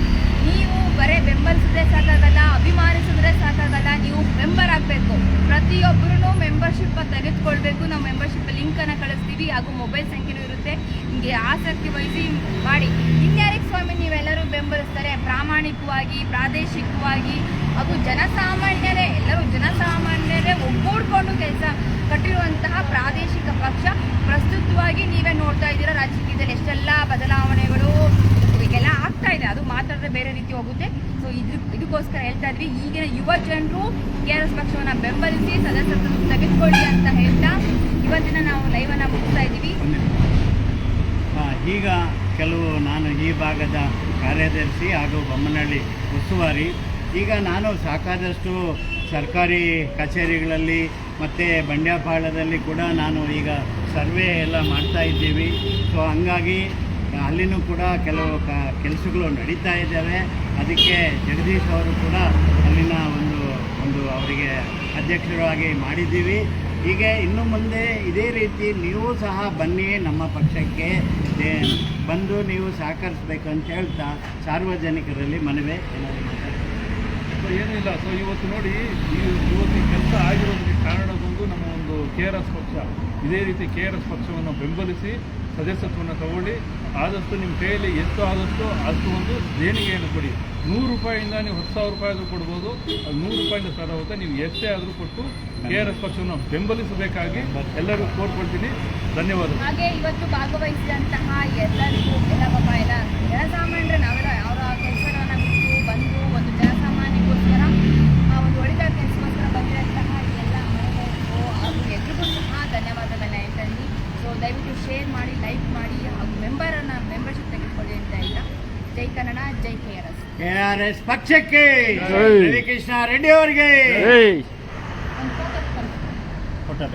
ನೀವು ಬರೇ ಬೆಂಬಲಿಸಿದ್ರೆ ಸಾಕಾಗಲ್ಲ, ಅಭಿಮಾನಿಸಿದ್ರೆ ಸಾಕಾಗಲ್ಲ, ನೀವು ಮೆಂಬರ್ ಆಗಬೇಕು. ಪ್ರತಿಯೊಬ್ಬರೂ ಮೆಂಬರ್ಶಿಪ್ ತೆಗೆದುಕೊಳ್ಬೇಕು. ನಾವು ಮೆಂಬರ್ಶಿಪ್ ಲಿಂಕನ್ನು ಕಳಿಸ್ತೀವಿ ಹಾಗೂ ಮೊಬೈಲ್ ಸಂಖ್ಯೆನೂ ಇರುತ್ತೆ. ನಿಮಗೆ ಆಸಕ್ತಿ ವಹಿಸಿ ಮಾಡಿ. ಇನ್ಯಾರಿಗೆ ಸ್ವಾಮಿ ನೀವೆಲ್ಲರೂ ಬೆಂಬಲಿಸ್ತಾರೆ? ಪ್ರಾಮಾಣಿಕವಾಗಿ, ಪ್ರಾದೇಶಿಕವಾಗಿ ಹಾಗೂ ಜನಸಾಮಾನ್ಯರೇ, ಎಲ್ಲರೂ ಜನಸಾಮಾನ್ಯರೇ ಒಗ್ಗೂಡ್ಕೊಂಡು ಕೆಲಸ ಕಟ್ಟಿರುವಂತಹ ಪ್ರಾದೇಶಿಕ ಪಕ್ಷ ಪ್ರಸ್ತುತವಾಗಿ ನೀವೇ ನೋಡ್ತಾ ಇದ್ದೀರಾ ರಾಜಕೀಯದಲ್ಲಿ. ಎಷ್ಟೆಲ್ಲ ಬದಲಾವಣೆಗಳು ಆಗ್ತಾ ಇದೆ. ಅದು ಮಾತಾಡಿದ್ರೆ ಬೇರೆ ರೀತಿ ಹೋಗುತ್ತೆ. ಸೊ ಇದ್ರ ಇದಕ್ಕೋಸ್ಕರ ಹೇಳ್ತಾ ಇದ್ವಿ, ಈಗಿನ ಯುವ ಜನರು ಕೆ ಆರ್ ಎಸ್ ಪಕ್ಷವನ್ನು ಬೆಂಬಲಿಸಿ ಸದಸ್ಯತ್ವ ತೆಗೆದುಕೊಳ್ಳಿ ಅಂತ ಹೇಳ್ತಾ ಇವತ್ತಿನ ನಾವು ಲೈವನ್ನು ಮುಗಿಸ್ತಾ ಇದ್ದೀವಿ. ಈಗ ಕೆಲವು ನಾನು ಈ ಭಾಗದ ಕಾರ್ಯದರ್ಶಿ ಹಾಗೂ ಬೊಮ್ಮನಹಳ್ಳಿ ಉಸ್ತುವಾರಿ, ಈಗ ನಾನು ಸಾಕಾದಷ್ಟು ಸರ್ಕಾರಿ ಕಚೇರಿಗಳಲ್ಲಿ ಮತ್ತು ಬಂಡ್ಯಾಪಾಳದಲ್ಲಿ ಕೂಡ ನಾನು ಈಗ ಸರ್ವೆ ಎಲ್ಲ ಮಾಡ್ತಾ ಇದ್ದೀವಿ. ಸೊ ಹಂಗಾಗಿ ಅಲ್ಲಿನೂ ಕೂಡ ಕೆಲವು ಕ, ಕೆಲಸಗಳು ನಡೀತಾ ಇದ್ದಾವೆ. ಅದಕ್ಕೆ ಜಗದೀಶ್ ಅವರು ಕೂಡ ಅಲ್ಲಿನ ಒಂದು ಒಂದು ಅವರಿಗೆ ಅಧ್ಯಕ್ಷರಾಗಿ ಮಾಡಿದ್ದೀವಿ. ಹೀಗೆ ಇನ್ನು ಮುಂದೆ ಇದೇ ರೀತಿ ನೀವು ಸಹ ಬನ್ನಿ ನಮ್ಮ ಪಕ್ಷಕ್ಕೆ. ಬಂದು ನೀವು ಸಹಕರಿಸ್ಬೇಕು ಅಂತ ಹೇಳ್ತಾ ಸಾರ್ವಜನಿಕರಲ್ಲಿ ಮನವಿ. ಸೊ ಏನೂ ಇಲ್ಲ ಸೊ ಇವತ್ತು ನೋಡಿ ಇವತ್ತು ಕೆಲಸ ಆಗಿರೋದಕ್ಕೆ ಕಾರಣ ಬಂದು ನಮ್ಮ ಒಂದು ಕೆ ಪಕ್ಷ. ಇದೇ ರೀತಿ ಕೆ ಪಕ್ಷವನ್ನು ಬೆಂಬಲಿಸಿ ಸದಸ್ಯತ್ವವನ್ನು ತಗೊಳ್ಳಿ. ಆದಷ್ಟು ನಿಮ್ಮ ಕೈಯಲ್ಲಿ ಎಷ್ಟು ಆದಷ್ಟು ಅಷ್ಟು ಒಂದು ದೇಣಿಗೆಯನ್ನು ಕೊಡಿ. ನೂರು ರೂಪಾಯಿಯಿಂದ ನೀವು ಹತ್ತು ಸಾವಿರ ರೂಪಾಯಿ ಆದರೂ ಕೊಡ್ಬೋದು. ಅದು ನೂರು ರೂಪಾಯಿಂದ ಸ್ಟಾರ್ಟ್ ಹೋಗುತ್ತೆ ನೀವು ಎಷ್ಟೇ ಆದರೂ ಕೊಟ್ಟು ಕೆ ಆರ್ ಎಸ್ ಪಕ್ಷವನ್ನು ಬೆಂಬಲಿಸಬೇಕಾಗಿ ಎಲ್ಲರಿಗೂ ಕೋರ್ಕೊಳ್ತೀನಿ. ಧನ್ಯವಾದ ಹಾಗೆ ಇವತ್ತು ಭಾಗವಹಿಸಿದಂತಹ ಎಲ್ಲರಿಗೂ ಎಲ್ಲ ಪಾಪ ಎಲ್ಲ ಜನಸಾಮಾನ್ಯರು, ನಾವೆಲ್ಲ ಅವರ ಕೆಲಸಗಳನ್ನು ಬಿಟ್ಟು ಬಂದು ಒಂದು ಜನಸಾಮಾನ್ಯಗೋಸ್ಕರ ಆ ಒಂದು ಒಳಿತ ಕೆಲಸಕ್ಕೋಸ್ಕರ ಬಂದಿರಂತಹ ಎಲ್ಲ ಹಾಗೂ ಎಲ್ರಿಗೂ ಸಹ ಧನ್ಯವಾದಗಳನ್ನ ಹೇಳ್ತೀನಿ ಸೊ ದಯವಿಟ್ಟು ಶೇರ್ ಮಾಡಿ ಲೈಕ್ ಮಾಡಿ ಹಾಗೂ ಮೆಂಬರನ್ನು ಮೆಂಬರ್ಶಿಪ್ ತೆಗೆದುಕೊಳ್ಳಿ ಅಂತ ಇಲ್ಲ ಜೈ ಕನ್ನಡ ಜೈ K R S. K R S ಪಕ್ಷಕ್ಕೆ ರವಿಕೃಷ್ಣ ರೆಡ್ಡಿ ಅವರಿಗೆ ಫೋಟೋ